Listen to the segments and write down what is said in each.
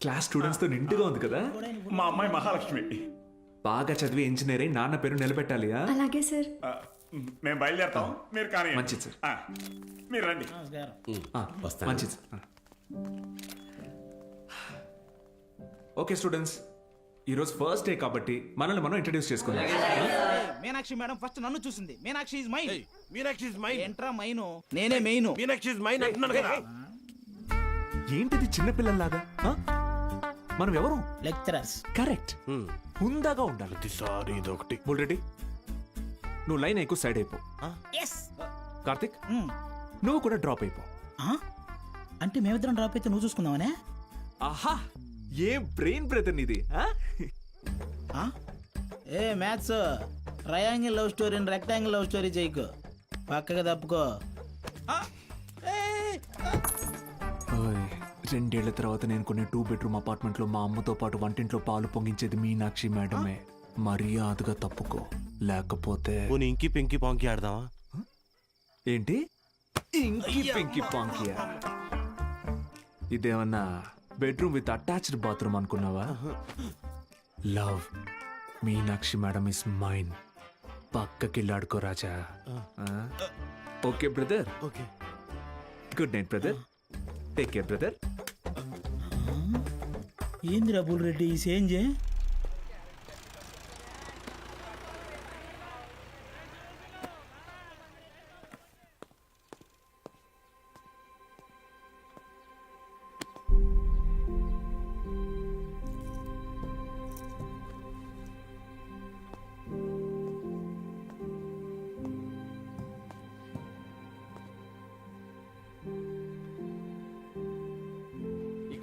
Class స్టూడెంట్స్తో నిండుగా ఉంది కదా? మా అమ్మాయి మహాలక్ష్మి. బాగా చదివి ఇంజనీర్ అయి నాన్న పేరు నిలబెట్టాలి ఆ? అలాగే సార్ ఆ, మేము బయలుదేరుతాం. మీరు కానీ మంచిది సార్. ఆ, మీరు రండి. ఆ, వస్తాను. మంచిది సార్. ఆ. ఓకే స్టూడెంట్స్ ఈరోజు ఫస్ట్ డే కాబట్టి మనల్ని మనం ఇంట్రడ్యూస్ చేసుకుందాం. మీనాక్షి మేడం ఫస్ట్ నన్ను చూసింది. Meenakshi is mine Meenakshi is mine ఏంట్రా మైను? నేనే మెయిన్. మీనాక్షి ఇస్ మైన్ అంటున్నాను కదా. ఏంటిది చిన్నపిల్లల్లాగా? ఆ? మనం ఎవరు లెక్చరర్స్. కరెక్ట్. హుందాగా ఉండాలి. సారీ ఇదొకటి. బుల్రెడ్డి నువ్వు లైన్ ఎక్కువ సైడ్ అయిపో. ఎస్ కార్తిక్? నువ్వు కూడా డ్రాప్ అయిపో. అంటే మేమిద్దరం డ్రాప్ అయితే నువ్వు చూసుకుందామనే? ఆహా! ఏ బ్రెయిన్ బ్రదర్ నీది ఆ? ఆ? ఏ మ్యాథ్స్ ట్రయాంగిల్ లవ్ స్టోరీని రెక్టాంగిల్ లవ్ స్టోరీ చేయకు. పక్కగా తప్పుకో. రెండేళ్ళ తర్వాత నేను కొన్ని టూ బెడ్రూమ్ అపార్ట్మెంట్లో మా అమ్మతో పాటు వంటింట్లో పాలు పొంగించేది మీనాక్షి మేడమే. మర్యాదగా తప్పుకో. లేకపోతే పోనీ ఇంకి పెంకి పాంకి ఆడదామా? ఏంటి? ఇంకి పింకి పాంకియా ఇదేమన్నా బెడ్రూమ్ విత్ అటాచ్డ్ బాత్రూమ్ అనుకున్నావా? Love Meenakshi madam is mine పక్కకిల్లాడుకో Raja. Okay brother okay. Good night brother take care brother ఏంది రబుల్ రెడ్డి ఈ సేంజే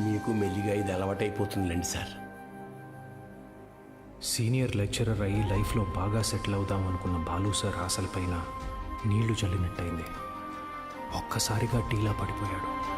మీకు మెల్లిగా ఇది అలవాటైపోతుందిలేండి సార్. సీనియర్ లెక్చరర్ అయ్యి లైఫ్లో బాగా సెటిల్ అవుదాం అనుకున్న బాలు సార్ ఆశలపైన నీళ్ళు చల్లినట్టయింది. ఒక్కసారిగా టీలా పడిపోయాడు.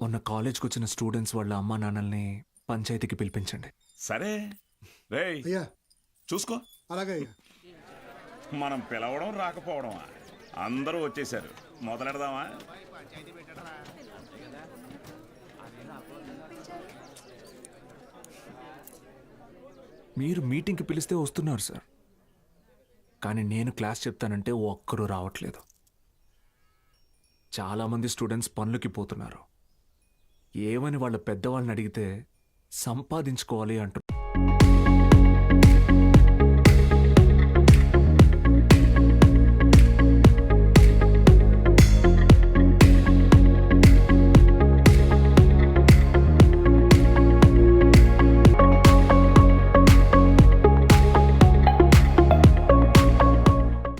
మొన్న కాలేజ్కి వచ్చిన స్టూడెంట్స్ వాళ్ళ అమ్మా నాన్నల్ని పంచాయతీకి పిలిపించండి. సరే. రేయ్ చూసుకో. అలాగే మనం పిలవడం రాకపోవడం అందరూ వచ్చేసారు. మొదలెడదామా? మీరు మీటింగ్కి పిలిస్తే వస్తున్నారు సార్. కానీ నేను క్లాస్ చెప్తానంటే ఒక్కరూ రావట్లేదు. చాలామంది స్టూడెంట్స్ పనులకి పోతున్నారు. ఏమని వాళ్ళ పెద్దవాళ్ళని అడిగితే సంపాదించుకోవాలి అంటున్నారు